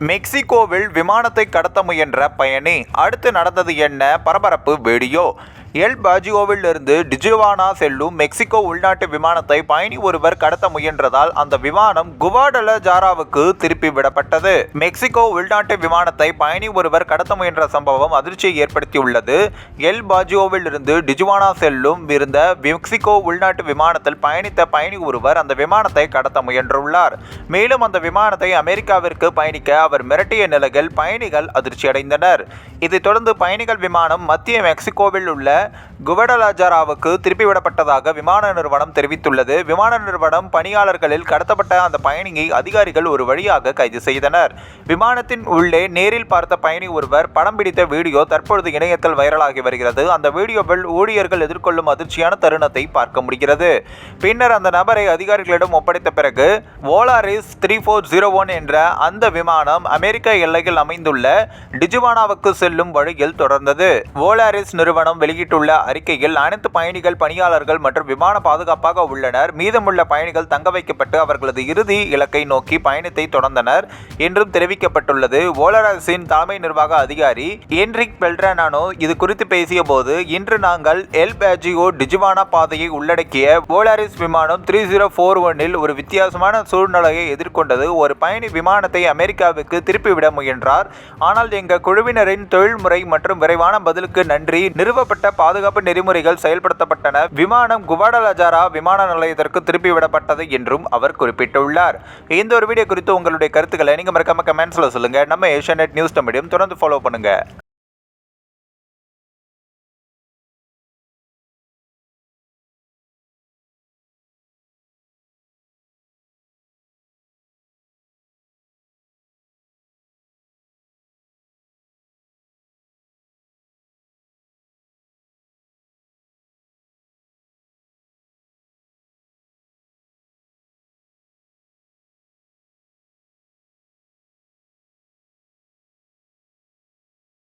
மெக்சிகோவில் விமானத்தை கடத்த முயன்ற பயணி அடுத்து நடந்தது என்ன? பரபரப்பு வீடியோ. எல் பாஜியோவிலிருந்து டிஜுவானா செல்லும் மெக்சிகோ உள்நாட்டு விமானத்தை பயணி ஒருவர் கடத்த முயன்றதால் அந்த விமானம் குவாடல ஜாராவுக்கு திருப்பி விடப்பட்டது. மெக்சிகோ உள்நாட்டு விமானத்தை பயணி ஒருவர் கடத்த முயன்ற சம்பவம் அதிர்ச்சியை ஏற்படுத்தியுள்ளது. எல் பாஜியோவிலிருந்து டிஜுவானா செல்லும் இருந்த மெக்சிகோ உள்நாட்டு விமானத்தில் பயணித்த பயணி ஒருவர் அந்த விமானத்தை கடத்த முயன்றுள்ளார். மேலும் அந்த விமானத்தை அமெரிக்காவிற்கு பயணிக்க அவர் மிரட்டிய நிலையில் பயணிகள் அதிர்ச்சியடைந்தனர். இதைத் தொடர்ந்து பயணிகள் விமானம் மத்திய மெக்சிகோவில் உள்ள குவடலாஜாராவுக்கு திருப்பிவிடப்பட்டதாக விமான நிறுவனம் தெரிவித்துள்ளது. விமான நிறுவனம் பணியாளர்களில் கடத்தப்பட்ட அந்த பயணியை அதிகாரிகள் ஒரு வழியாக கைது செய்தனர். விமானத்தின் உள்ளே நேரில் பார்த்த பயணி ஒருவர் படம் பிடித்த வீடியோ தற்பொழுது இணையத்தில் வைரலாகி வருகிறது. அந்த வீடியோவில் ஊழியர்கள் எதிர்கொள்ளும் அதிர்ச்சியான தருணத்தை பார்க்க முடிகிறது. பின்னர் அந்த நபரை அதிகாரிகளிடம் ஒப்படைத்த பிறகு ஓலாரிஸ் த்ரீ ஃபோர் ஜீரோ ஒன் என்ற அந்த விமானம் அமெரிக்க எல்லையில் அமைந்துள்ள டிஜுவானாவுக்கு செல்லும் வழியில் தொடர்ந்தது. ஓலாரிஸ் நிறுவனம் வெளியிட்டுள்ள அறிக்கையில் அனைத்து பயணிகள் பணியாளர்கள் மற்றும் விமான பாதுகாப்பாக உள்ளனர். மீதமுள்ள பயணிகள் தங்க வைக்கப்பட்டு அவர்களது இறுதி இலக்கை நோக்கி பயணத்தை தொடர்ந்தனர் என்றும் தெரிவிக்கப்பட்டுள்ளது. ஓலரஸின் தலைமை நிர்வாக அதிகாரி என்ரிக் பெல்ட்ரானோ இது குறித்து பேசிய போது இன்று நாங்கள் எல் பேஜியோ டிஜுவானா பாதையை உள்ளடக்கிய ஓலாரிஸ் விமானம் த்ரீ ஜீரோ ஃபோர் ஒன்னில் ஒரு வித்தியாசமான சூழ்நிலையை எதிர்கொண்டது. ஒரு பயணி விமானத்தை அமெரிக்காவுக்கு திருப்பிவிட முயன்றார். ஆனால் எங்கள் குழுவினரின் தொழில்முறை மற்றும் விரைவான பதிலுக்கு நன்றி. நிறுவப்பட்ட பாதுகாப்பு நெறிமுறைகள் செயல்படுத்தப்பட்டன. விமானம் குவாடலஜாரா விமான நிலையத்திற்கு திருப்பிவிடப்பட்டது என்றும் அவர் குறிப்பிட்டுள்ளார். இந்த ஒரு வீடியோ குறித்து உங்களுடைய கருத்துக்களை நீங்க மறக்காம கமெண்ட்ஸ்ல சொல்லுங்க. நம்ம ஏஷியா நியூஸ் தமிழையும் தொடர்ந்து ஃபாலோ பண்ணுங்க.